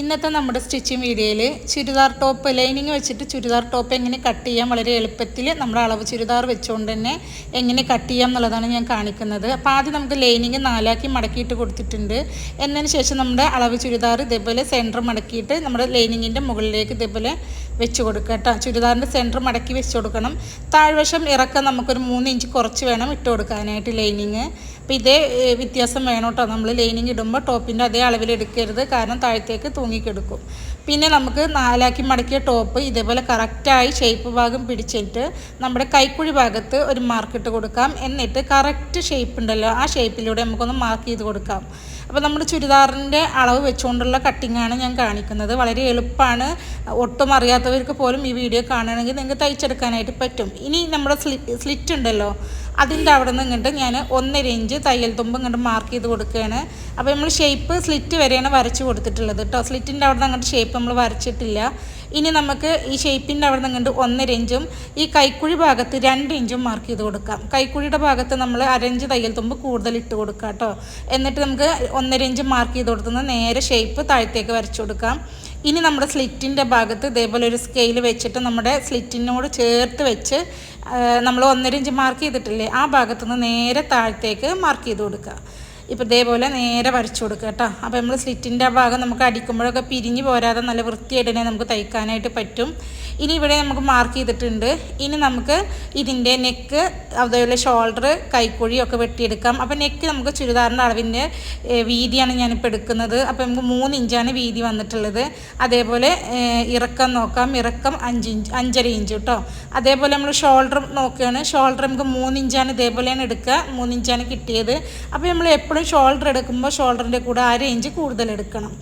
ഇന്നത്തെ നമ്മുടെ സ്റ്റിച്ചിങ് വീഡിയോയിൽ ചുരിദാർ ടോപ്പ് ലൈനിങ് വെച്ചിട്ട് ചുരിദാർ ടോപ്പ് എങ്ങനെ കട്ട് ചെയ്യാം വളരെ എളുപ്പത്തിൽ നമ്മുടെ അളവ് ചുരിദാർ വെച്ചുകൊണ്ട് തന്നെ എങ്ങനെ കട്ട് ചെയ്യാം എന്നുള്ളതാണ് ഞാൻ കാണിക്കുന്നത്. അപ്പോൾ ആദ്യം നമുക്ക് ലൈനിങ് നാലാക്കി മടക്കിയിട്ട് കൊടുത്തിട്ടുണ്ട്. എന്നതിന് ശേഷം നമ്മുടെ അളവ് ചുരിദാർ ഇതേപോലെ സെന്റർ മടക്കിയിട്ട് നമ്മുടെ ലൈനിങ്ങിന്റെ മുകളിലേക്ക് ഇതേപോലെ വെച്ച് കൊടുക്കുക കേട്ടോ. ചുരിദാറിന്റെ സെന്റർ മടക്കി വെച്ച് കൊടുക്കണം. താഴ്വശം ഇറക്കം നമുക്കൊരു മൂന്ന് ഇഞ്ച് കുറച്ച് വേണം ഇട്ട് കൊടുക്കാനായിട്ട് ലൈനിങ്. അപ്പോൾ ഇതേ വ്യത്യാസം വേണം കേട്ടോ നമ്മൾ ലൈനിങ് ഇടുമ്പോൾ ടോപ്പിന്റെ അതേ അളവിൽ എടുക്കരുത്. കാരണം താഴത്തേക്ക് തൂങ്ങിക്കെടുക്കും. പിന്നെ നമുക്ക് നാലാക്കി മടക്കിയ ടോപ്പ് ഇതേപോലെ കറക്റ്റായി ഷേപ്പ് ഭാഗം പിടിച്ചിട്ട് നമ്മുടെ കൈക്കുഴി ഭാഗത്ത് ഒരു മാർക്ക് ഇട്ട് കൊടുക്കാം. എന്നിട്ട് കറക്റ്റ് ഷേപ്പ് ഉണ്ടല്ലോ ആ ഷേപ്പിലൂടെ നമുക്കൊന്ന് മാർക്ക് ചെയ്ത് കൊടുക്കാം. അപ്പോൾ നമ്മുടെ ചുരിദാറിന്റെ അളവ് വെച്ചുകൊണ്ടുള്ള കട്ടിങ്ങാണ് ഞാൻ കാണിക്കുന്നത്. വളരെ എളുപ്പമാണ് ഒട്ടും അറിയാത്തവർക്ക് പോലും ഈ വീഡിയോ കാണുകയാണെങ്കിൽ നിങ്ങൾക്ക് തയ്ച്ചെടുക്കാനായിട്ട് പറ്റും. ഇനി നമ്മുടെ സ്ലി സ്ലിറ്റ് ഉണ്ടല്ലോ അതിന്റെ അവിടെ നിന്ന് ഇങ്ങോട്ട് ഞാൻ ഒന്നര ഇഞ്ച് തയ്യൽ തുമ്പ് ഇങ്ങോട്ട് മാർക്ക് ചെയ്ത് കൊടുക്കുകയാണ്. അപ്പോൾ നമ്മൾ ഷേപ്പ് സ്ലിറ്റ് വരെയാണ് വരച്ച് കൊടുത്തിട്ടുള്ളത് കേട്ടോ സ്ലിറ്റിന്റെ അവിടെ നിന്ന് അങ്ങോട്ട് ഷേപ്പ് നമ്മൾ വരച്ചിട്ടില്ല. ഇനി നമുക്ക് ഈ ഷേപ്പിന്റെ അവിടെ നിന്ന് ഇങ്ങോട്ട് ഒന്നര ഇഞ്ചും ഈ കൈക്കുഴി ഭാഗത്ത് രണ്ട് ഇഞ്ചും മാർക്ക് ചെയ്ത് കൊടുക്കാം. കൈക്കുഴിയുടെ ഭാഗത്ത് നമ്മൾ അരഞ്ച് തയ്യൽ തുമ്പ് കൂടുതൽ ഇട്ട് കൊടുക്കാം കേട്ടോ എന്നിട്ട് നമുക്ക് ഒന്നര ഇഞ്ച് മാർക്ക് ചെയ്ത് കൊടുത്തുന്ന നേരെ ഷേപ്പ് താഴത്തേക്ക് വരച്ചു കൊടുക്കാം. ഇനി നമ്മുടെ സ്ലിറ്റിന്റെ ഭാഗത്ത് ഇതേപോലെ ഒരു സ്കെയിൽ വെച്ചിട്ട് നമ്മുടെ സ്ലിറ്റിനോട് ചേർത്ത് വെച്ച് നമ്മൾ ഒന്നര ഇഞ്ച് മാർക്ക് ചെയ്തിട്ടില്ലേ ആ ഭാഗത്തുനിന്ന് നേരെ താഴത്തേക്ക് മാർക്ക് ചെയ്ത് കൊടുക്കുക. ഇപ്പോൾ ഇതേപോലെ നേരെ വരച്ചു കൊടുക്കുക കേട്ടോ. അപ്പോൾ നമ്മൾ സ്ലിറ്റിന്റെ ആ ഭാഗം നമുക്ക് അടിക്കുമ്പോഴൊക്കെ പിരിഞ്ഞ് പോരാതെ നല്ല വൃത്തിയായിട്ട് തന്നെ നമുക്ക് തയ്ക്കാനായിട്ട് പറ്റും. ഇനി ഇവിടെ നമുക്ക് മാർക്ക് ചെയ്തിട്ടുണ്ട്. ഇനി നമുക്ക് ഇതിന്റെ നെക്ക് അതേപോലെ ഷോൾഡർ കൈക്കുഴി ഒക്കെ വെട്ടിയെടുക്കാം. അപ്പോൾ നെക്ക് നമുക്ക് ചുരിദാറിന്റെ അളവിന്റെ വീതിയാണ് ഞാനിപ്പോൾ എടുക്കുന്നത്. അപ്പോൾ നമുക്ക് മൂന്ന് ഇഞ്ചാണ് വീതി വന്നിട്ടുള്ളത്. അതേപോലെ ഇറക്കം നോക്കാം. ഇറക്കം അഞ്ച് ഇഞ്ച് അഞ്ചര ഇഞ്ച് കേട്ടോ അതേപോലെ നമ്മൾ ഷോൾഡർ നോക്കുകയാണ്. ഷോൾഡർ നമുക്ക് മൂന്ന് ഇഞ്ചാണ് ഇതേപോലെയാണ് എടുക്കുക. മൂന്ന് ഇഞ്ചാണ് കിട്ടിയത്. അപ്പോൾ നമ്മൾ എപ്പോഴും ഷോൾഡർ എടുക്കുമ്പോൾ ഷോൾഡറിന്റെ കൂടെ ആ റേഞ്ച് കൂടുതൽ എടുക്കണം.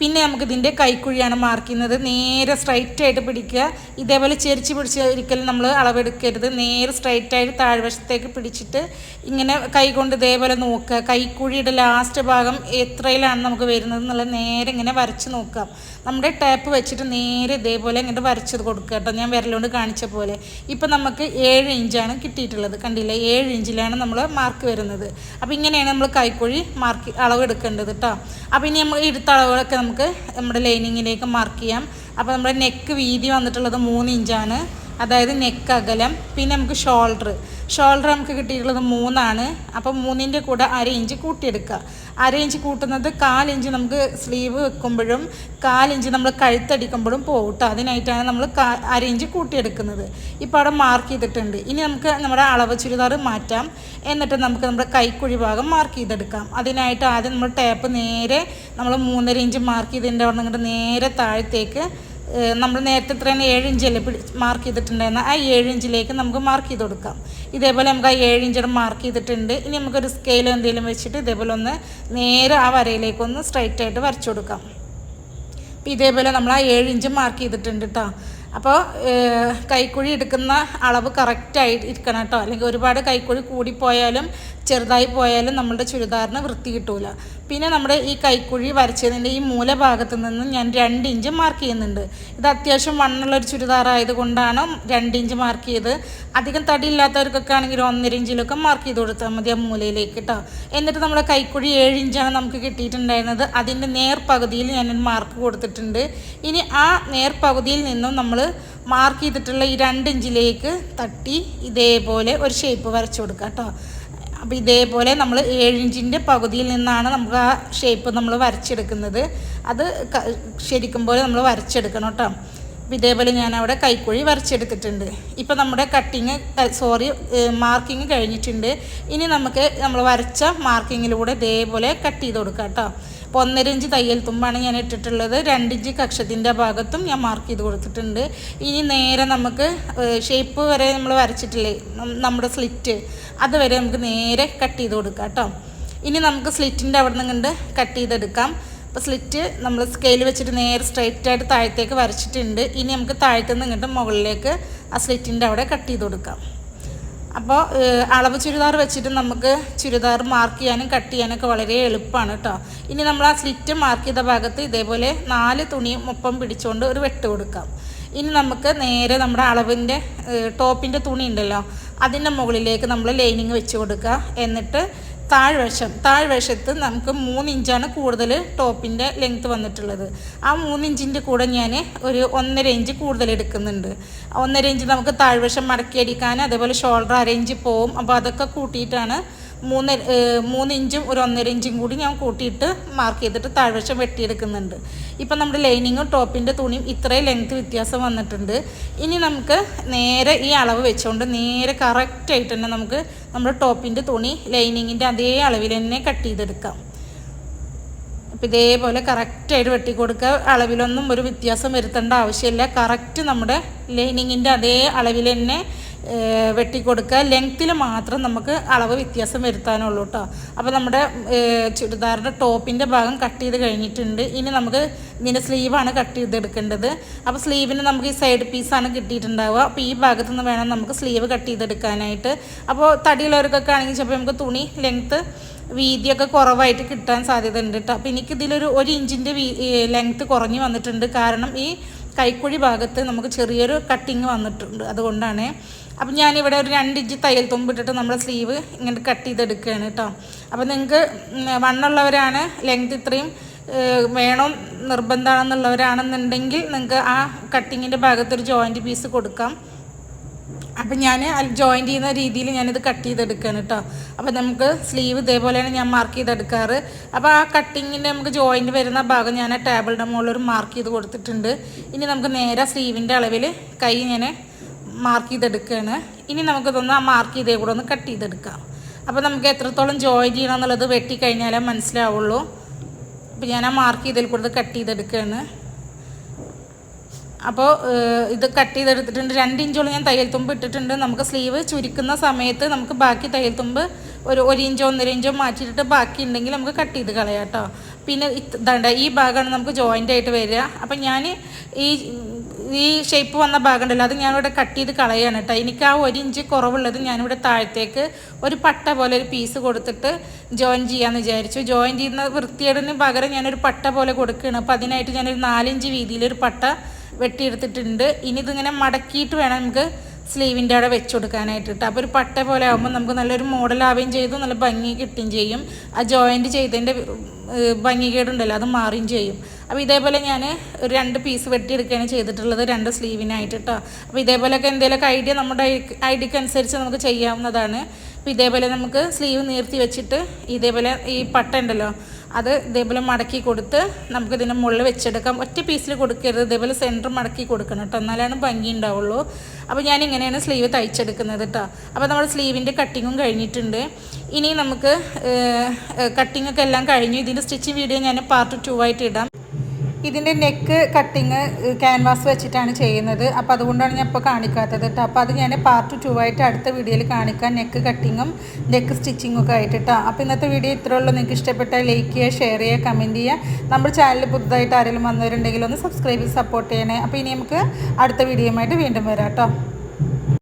പിന്നെ നമുക്ക് ഇതിന്റെ കൈക്കുഴിയാണ് മാർക്ക് ചെയ്യുന്നത്. നേരെ സ്ട്രൈറ്റ് ആയിട്ട് പിടിക്കുക. ഇതേപോലെ ചെരിച്ച് പിടിച്ച് ഒരിക്കലും നമ്മൾ അളവെടുക്കരുത്. നേരെ സ്ട്രൈറ്റ് ആയിട്ട് താഴ്വശത്തേക്ക് പിടിച്ചിട്ട് ഇങ്ങനെ കൈ കൊണ്ട് ഇതേപോലെ നോക്കുക. കൈക്കുഴിയുടെ ലാസ്റ്റ് ഭാഗം എത്രയിലാണ് നമുക്ക് വരുന്നത് എന്നുള്ളത് നേരെ ഇങ്ങനെ വരച്ച് നോക്കാം നമ്മുടെ ടാപ്പ് വെച്ചിട്ട് നേരെ ഇതേപോലെ ഇങ്ങനെ വരച്ചത് കൊടുക്കുക കേട്ടോ. ഞാൻ വിരലുകൊണ്ട് കാണിച്ച പോലെ. ഇപ്പം നമുക്ക് ഏഴ് ഇഞ്ചാണ് കിട്ടിയിട്ടുള്ളത്. കണ്ടില്ല? ഏഴ് ഇഞ്ചിലാണ് നമ്മൾ മാർക്ക് വരുന്നത്. അപ്പോൾ ഇങ്ങനെയാണ് നമ്മൾ കൈക്കുഴി മാർക്ക് അളവ് എടുക്കേണ്ടത് കേട്ടോ. അപ്പോൾ ഇനി നമ്മൾ എടുത്ത അളവുകളൊക്കെ നമുക്ക് നമ്മുടെ ലൈനിങ്ങിലേക്ക് മാർക്ക് ചെയ്യാം. അപ്പോൾ നമ്മുടെ നെക്ക് വീതി വന്നിട്ടുള്ളത് മൂന്ന് ഇഞ്ചാണ് അതായത് നെക്ക് അകലം പിന്നെ നമുക്ക് ഷോൾഡർ ഷോൾഡർ നമുക്ക് കിട്ടിയിട്ടുള്ളത് മൂന്നാണ്. അപ്പോൾ മൂന്നിന്റെ കൂടെ അര ഇഞ്ച് കൂട്ടിയെടുക്കുക. അര ഇഞ്ച് കൂട്ടുന്നത് കാലിഞ്ച് നമുക്ക് സ്ലീവ് വെക്കുമ്പോഴും കാലിഞ്ച് നമ്മൾ കഴുത്തടിക്കുമ്പോഴും പോകും അതിനായിട്ടാണ് നമ്മൾ അര ഇഞ്ച് കൂട്ടിയെടുക്കുന്നത്. ഇപ്പോൾ അവിടെ മാർക്ക് ചെയ്തിട്ടുണ്ട്. ഇനി നമുക്ക് നമ്മുടെ അളവ് ചുരിദാർ മാറ്റാം. എന്നിട്ട് നമുക്ക് നമ്മുടെ കൈക്കുഴി ഭാഗം മാർക്ക് ചെയ്തെടുക്കാം. അതിനായിട്ട് ആദ്യം നമ്മൾ ടേപ്പ് നേരെ നമ്മൾ മൂന്നര ഇഞ്ച് മാർക്ക് ചെയ്തതിന്റെ അവിടെ നേരെ താഴത്തേക്ക് നമ്മൾ നേരത്തെ ഇത്രയും ഏഴ് ഇഞ്ചല്ലേ മാർക്ക് ചെയ്തിട്ടുണ്ടായിരുന്ന? ആ ഏഴ് ഇഞ്ചിലേക്ക് നമുക്ക് മാർക്ക് ചെയ്ത് കൊടുക്കാം. ഇതേപോലെ നമുക്ക് ആ ഏഴ് മാർക്ക് ചെയ്തിട്ടുണ്ട്. ഇനി നമുക്കൊരു സ്കെയിലോ എന്തെങ്കിലും വെച്ചിട്ട് ഇതേപോലെ ഒന്ന് നേരെ ആ വരയിലേക്ക് ഒന്ന് സ്ട്രൈറ്റ് ആയിട്ട് വരച്ചു കൊടുക്കാം. അപ്പോൾ ഇതേപോലെ നമ്മൾ ആ ഏഴ് ഇഞ്ച് മാർക്ക് ചെയ്തിട്ടുണ്ട് കേട്ടോ അപ്പോൾ കൈക്കുഴി എടുക്കുന്ന അളവ് കറക്റ്റായി ഇരിക്കണം കേട്ടോ അല്ലെങ്കിൽ ഒരുപാട് കൈക്കുഴി കൂടിപ്പോയാലും ചെറുതായി പോയാലും നമ്മുടെ ചുരിദാറിന് വൃത്തി കിട്ടൂല. പിന്നെ നമ്മുടെ ഈ കൈക്കുഴി വരച്ചതിന്റെ ഈ മൂലഭാഗത്ത് നിന്ന് ഞാൻ രണ്ട് ഇഞ്ച് മാർക്ക് ചെയ്യുന്നുണ്ട്. ഇത് അത്യാവശ്യം വണ്ണുള്ള ഒരു ചുരിദാർ ആയതുകൊണ്ടാണ് രണ്ട് ഇഞ്ച് മാർക്ക് ചെയ്ത്. അധികം തടി ഇല്ലാത്തവർക്കൊക്കെ ആണെങ്കിൽ ഒന്നര ഇഞ്ചിലൊക്കെ മാർക്ക് ചെയ്ത് കൊടുത്താൽ മതി ആ മൂലയിലേക്ക് കേട്ടോ എന്നിട്ട് നമ്മുടെ കൈക്കുഴി ഏഴ് ഇഞ്ചാണ് നമുക്ക് കിട്ടിയിട്ടുണ്ടായിരുന്നത്. അതിന്റെ നേർപകുതിയിൽ ഞാൻ മാർക്ക് കൊടുത്തിട്ടുണ്ട്. ഇനി ആ നേർപകുതിയിൽ നിന്നും നമ്മൾ മാർക്ക് ചെയ്തിട്ടുള്ള ഈ രണ്ട് ഇഞ്ചിലേക്ക് തട്ടി ഇതേപോലെ ഒരു ഷേപ്പ് വരച്ചു കൊടുക്കുക കേട്ടോ അപ്പോൾ ഇതേപോലെ നമ്മൾ ഏഴിഞ്ചിന്റെ പകുതിയിൽ നിന്നാണ് നമുക്ക് ആ ഷേപ്പ് നമ്മൾ വരച്ചെടുക്കുന്നത്. അത് ശരിക്കും പോലെ നമ്മൾ വരച്ചെടുക്കണം കേട്ടോ. ഇതേപോലെ ഞാൻ അവിടെ കൈക്കുഴി വരച്ചെടുത്തിട്ടുണ്ട്. ഇപ്പോൾ നമ്മുടെ കട്ടിങ് സോറി മാർക്കിങ് കഴിഞ്ഞിട്ടുണ്ട്. ഇനി നമുക്ക് നമ്മൾ വരച്ച മാർക്കിങ്ങിലൂടെ ഇതേപോലെ കട്ട് ചെയ്ത് കൊടുക്കാം കേട്ടോ. അപ്പോൾ ഒന്നര ഇഞ്ച് തയ്യൽ തുമ്പാണ് ഞാൻ ഇട്ടിട്ടുള്ളത്. രണ്ട് ഇഞ്ച് കക്ഷത്തിന്റെ ഭാഗത്തും ഞാൻ മാർക്ക് ചെയ്ത് കൊടുത്തിട്ടുണ്ട്. ഇനി നേരെ നമുക്ക് ഷേപ്പ് വരെ നമ്മൾ വരച്ചിട്ടില്ലേ? നമ്മുടെ സ്ലിറ്റ് അതുവരെ നമുക്ക് നേരെ കട്ട് ചെയ്ത് കൊടുക്കാം കേട്ടോ. ഇനി നമുക്ക് സ്ലിറ്റിന്റെ അവിടെ നിന്ന് കണ്ട് കട്ട് ചെയ്തെടുക്കാം. അപ്പോൾ സ്ലിറ്റ് നമ്മൾ സ്കെയിൽ വെച്ചിട്ട് നേരെ സ്ട്രൈറ്റ് ആയിട്ട് താഴത്തേക്ക് വരച്ചിട്ടുണ്ട്. ഇനി നമുക്ക് താഴത്തു നിന്ന് ഇങ്ങോട്ട് മുകളിലേക്ക് ആ സ്ലിറ്റിന്റെ അവിടെ കട്ട് ചെയ്ത് കൊടുക്കാം. അപ്പോൾ അളവ് ചുരിദാർ വെച്ചിട്ട് നമുക്ക് ചുരിദാർ മാർക്ക് ചെയ്യാനും കട്ട് ചെയ്യാനൊക്കെ വളരെ എളുപ്പമാണ് കേട്ടോ ഇനി നമ്മൾ ആ സ്ലിറ്റ് മാർക്ക് ചെയ്ത ഭാഗത്ത് ഇതേപോലെ നാല് തുണി ഒപ്പം പിടിച്ചുകൊണ്ട് ഒരു വെട്ട് കൊടുക്കാം. ഇനി നമുക്ക് നേരെ നമ്മുടെ അളവിന്റെ ടോപ്പിന്റെ തുണി ഉണ്ടല്ലോ അതിന്റെ മുകളിലേക്ക് നമ്മൾ ലൈനിങ് വെച്ച് കൊടുക്കുക. എന്നിട്ട് താഴ്വശം താഴ്വശത്ത് നമുക്ക് മൂന്ന് ഇഞ്ചാണ് കൂടുതൽ ടോപ്പിന്റെ ലെങ്ത് വന്നിട്ടുള്ളത്. ആ മൂന്ന് ഇഞ്ചിന്റെ കൂടെ ഞാൻ ഒരു ഒന്നര ഇഞ്ച് കൂടുതൽ എടുക്കുന്നുണ്ട്. ഒന്നര ഇഞ്ച് നമുക്ക് താഴ്വശം മടക്കി അടിക്കാൻ അതേപോലെ ഷോൾഡർ അരയിഞ്ച് പോവും. അപ്പോൾ അതൊക്കെ കൂട്ടിയിട്ടാണ് മൂന്ന് മൂന്ന് ഇഞ്ചും ഒരു ഒന്നര ഇഞ്ചും കൂടി ഞാൻ കൂട്ടിയിട്ട് മാർക്ക് ചെയ്തിട്ട് താഴ്വശം വെട്ടിയെടുക്കുന്നുണ്ട്. ഇപ്പം നമ്മുടെ ലൈനിങ്ങും ടോപ്പിന്റെ തുണിയും ഇത്രയും ലെങ്ത് വ്യത്യാസം വന്നിട്ടുണ്ട്. ഇനി നമുക്ക് നേരെ ഈ അളവ് വെച്ചുകൊണ്ട് നേരെ കറക്റ്റായിട്ട് തന്നെ നമുക്ക് നമ്മുടെ ടോപ്പിന്റെ തുണി ലൈനിങ്ങിന്റെ അതേ അളവിൽ തന്നെ കട്ട് ചെയ്തെടുക്കാം. അപ്പോൾ ഇതേപോലെ കറക്റ്റായിട്ട് വെട്ടി കൊടുക്കുക അളവിലൊന്നും ഒരു വ്യത്യാസം വരുത്തേണ്ട ആവശ്യമില്ല. കറക്റ്റ് നമ്മുടെ ലൈനിങ്ങിന്റെ അതേ അളവിൽ തന്നെ വെട്ടിക്കൊടുക്കുക. ലെങ്ത്തിൽ മാത്രം നമുക്ക് അളവ് വ്യത്യാസം വരുത്താനുള്ളൂ കേട്ടോ അപ്പോൾ നമ്മുടെ ചുരിദാറിന്റെ ടോപ്പിന്റെ ഭാഗം കട്ട് ചെയ്ത് കഴിഞ്ഞിട്ടുണ്ട്. ഇനി നമുക്ക് ഇതിന്റെ സ്ലീവാണ് കട്ട് ചെയ്തെടുക്കേണ്ടത്. അപ്പോൾ സ്ലീവിന് നമുക്ക് ഈ സൈഡ് പീസാണ് കിട്ടിയിട്ടുണ്ടാവുക. അപ്പോൾ ഈ ഭാഗത്തു നിന്ന് വേണം നമുക്ക് സ്ലീവ് കട്ട് ചെയ്തെടുക്കാനായിട്ട്. അപ്പോൾ തടിയുള്ളവർക്കൊക്കെ ആണെങ്കിൽ ചിലപ്പോൾ നമുക്ക് തുണി ലെങ്ത്ത് വീതിയൊക്കെ കുറവായിട്ട് കിട്ടാൻ സാധ്യത ഉണ്ട് കേട്ടോ അപ്പോൾ എനിക്കിതിലൊരു ഒരു ഇഞ്ചിന്റെ ലെങ്ത്ത് കുറഞ്ഞു വന്നിട്ടുണ്ട്. കാരണം ഈ കൈക്കുഴി ഭാഗത്ത് നമുക്ക് ചെറിയൊരു കട്ടിങ് വന്നിട്ടുണ്ട്. അതുകൊണ്ടാണ് അപ്പം ഞാനിവിടെ ഒരു രണ്ട് ഇഞ്ച് തയ്യൽ തുമ്പിട്ടിട്ട് നമ്മൾ സ്ലീവ് ഇങ്ങനെ കട്ട് ചെയ്തെടുക്കുകയാണ് കേട്ടോ അപ്പം നിങ്ങൾക്ക് വണ്ണുള്ളവരാണ് ലെങ്ത് ഇത്രയും വേണം നിർബന്ധമാണെന്നുള്ളവരാണെന്നുണ്ടെങ്കിൽ നിങ്ങൾക്ക് ആ കട്ടിങ്ങിന്റെ ഭാഗത്തൊരു ജോയിന്റ് പീസ് കൊടുക്കാം. അപ്പം ഞാൻ ജോയിന്റ് ചെയ്യുന്ന രീതിയിൽ ഞാനിത് കട്ട് ചെയ്തെടുക്കുകയാണ് കേട്ടോ അപ്പം നമുക്ക് സ്ലീവ് ഇതേപോലെയാണ് ഞാൻ മാർക്ക് ചെയ്തെടുക്കാറ്. അപ്പോൾ ആ കട്ടിങ്ങിന്റെ നമുക്ക് ജോയിന്റ് വരുന്ന ഭാഗം ഞാൻ ആ ടേബിളിന്റെ മുകളിൽ ഒരു മാർക്ക് ചെയ്ത് കൊടുത്തിട്ടുണ്ട്. ഇനി നമുക്ക് നേരെ സ്ലീവിന്റെ അളവിൽ കൈ ഞാൻ മാർക്ക് ചെയ്തെടുക്കുകയാണ് ഇനി നമുക്കിതൊന്ന് ആ മാർക്ക് ചെയ്തേ കൂടെ ഒന്ന് കട്ട് ചെയ്തെടുക്കാം. അപ്പോൾ നമുക്ക് എത്രത്തോളം ജോയിൻ ചെയ്യണം എന്നുള്ളത് വെട്ടിക്കഴിഞ്ഞാലേ മനസ്സിലാവുള്ളൂ. അപ്പോൾ ഞാൻ ആ മാർക്ക് ചെയ്തതിൽ കൂടെ കട്ട് ചെയ്തെടുക്കുകയാണ് അപ്പോൾ ഇത് കട്ട് ചെയ്തെടുത്തിട്ടുണ്ട്. രണ്ട് ഇഞ്ചോളം ഞാൻ തയ്യൽ തുമ്പ് ഇട്ടിട്ടുണ്ട്. നമുക്ക് സ്ലീവ് ചുരുക്കുന്ന സമയത്ത് നമുക്ക് ബാക്കി തയ്യൽ തുമ്പ് ഒരു ഒരു ഇഞ്ചോ ഒന്നര ഇഞ്ചോ മാറ്റിയിട്ട് ബാക്കി ഉണ്ടെങ്കിൽ നമുക്ക് കട്ട് ചെയ്ത് കളയാം കേട്ടോ. പിന്നെ ഇത് ഈ ഭാഗമാണ് നമുക്ക് ജോയിന്റ് ആയിട്ട് വരിക. അപ്പം ഞാൻ ഈ ഈ ഷേപ്പ് വന്ന ഭാഗം ഉണ്ടല്ലോ അത് ഞാനിവിടെ കട്ട് ചെയ്ത് കളയാണ് കേട്ടോ എനിക്ക് ആ ഒരു ഇഞ്ച് കുറവുള്ളത് ഞാനിവിടെ താഴത്തേക്ക് ഒരു പട്ട പോലെ ഒരു പീസ് കൊടുത്തിട്ട് ജോയിൻ ചെയ്യാമെന്ന് വിചാരിച്ചു. ജോയിൻ ചെയ്യുന്ന വൃത്തിയേടിന് പകരം ഞാനൊരു പട്ട പോലെ കൊടുക്കുകയാണ്. അപ്പോൾ അതിനായിട്ട് ഞാനൊരു നാലിഞ്ച് വീതിയിലൊരു പട്ട വെട്ടിയെടുത്തിട്ടുണ്ട്. ഇനി ഇതിങ്ങനെ മടക്കിയിട്ട് വേണം നമുക്ക് സ്ലീവിന്റെ അവിടെ വെച്ച് കൊടുക്കാനായിട്ട് കേട്ടോ അപ്പോൾ ഒരു പട്ട പോലെ ആകുമ്പോൾ നമുക്ക് നല്ലൊരു മോഡലാവുകയും ചെയ്തു നല്ല ഭംഗി കിട്ടുകയും ചെയ്യും. ആ ജോയിന്റ് ചെയ്തതിന്റെ ഭംഗി ഭംഗികേടുണ്ടല്ലോ അത് മാറുകയും ചെയ്യും. അപ്പോൾ ഇതേപോലെ ഞാൻ ഒരു രണ്ട് പീസ് വെട്ടിയെടുക്കുകയാണ് ചെയ്തിട്ടുള്ളത് രണ്ട് സ്ലീവിനായിട്ട് കേട്ടോ അപ്പോൾ ഇതേപോലെയൊക്കെ എന്തെങ്കിലുമൊക്കെ ഐഡിയ നമ്മുടെ ഐഡിയക്ക് അനുസരിച്ച് നമുക്ക് ചെയ്യാവുന്നതാണ്. അപ്പോൾ ഇതേപോലെ നമുക്ക് സ്ലീവ് നീർത്തി വെച്ചിട്ട് ഇതേപോലെ ഈ പട്ട ഉണ്ടല്ലോ അത് ഇതേപോലെ മടക്കി കൊടുത്ത് ഇതിനെ മുകളിൽ വെച്ചെടുക്കാം. ഒറ്റ പീസിൽ കൊടുക്കരുത് ഇതേപോലെ സെന്റർ മടക്കി കൊടുക്കണം കേട്ടോ. എന്നാലാണ് ഭംഗി ഉണ്ടാവുള്ളൂ. അപ്പോൾ ഞാൻ ഇങ്ങനെയാണ് സ്ലീവ് തയ്ച്ചെടുക്കുന്നത് കേട്ടോ. അപ്പോൾ നമ്മുടെ സ്ലീവിന്റെ കട്ടിങ്ങും കഴിഞ്ഞിട്ടുണ്ട്. ഇനി നമുക്ക് കട്ടിങ്ങൊക്കെ എല്ലാം കഴിഞ്ഞു. ഇതിന്റെ സ്റ്റിച്ചിങ് വീഡിയോ ഞാൻ പാർട്ട് ടു ആയിട്ട് ഇടാം. ഇതിന്റെ നെക്ക് കട്ടിങ് ക്യാൻവാസ് വെച്ചിട്ടാണ് ചെയ്യുന്നത്. അപ്പോൾ അതുകൊണ്ടാണ് ഞാൻ ഇപ്പോൾ കാണിക്കാത്തത് കേട്ടോ അപ്പോൾ അത് ഞാൻ പാർട്ട് ടു ആയിട്ട് അടുത്ത വീഡിയോയിൽ കാണിക്കാം. നെക്ക് കട്ടിങ്ങും നെക്ക് സ്റ്റിച്ചിങ്ങും ഒക്കെ ആയിട്ട് കേട്ടോ അപ്പോൾ ഇന്നത്തെ വീഡിയോ ഇത്രേ ഉള്ളൂ. നിങ്ങൾക്ക് ഇഷ്ടപ്പെട്ടാൽ ലൈക്ക് ചെയ്യുക ഷെയർ ചെയ്യുക കമന്റ് ചെയ്യുക. നമ്മുടെ ചാനൽ പുതുതായിട്ട് ആരെങ്കിലും വന്നവരുണ്ടെങ്കിൽ ഒന്ന് സബ്സ്ക്രൈബ് ചെയ്ത് സപ്പോർട്ട് ചെയ്യണേ. അപ്പോൾ ഇനി നമുക്ക് അടുത്ത വീഡിയോയുമായിട്ട് വീണ്ടും വരാം കേട്ടോ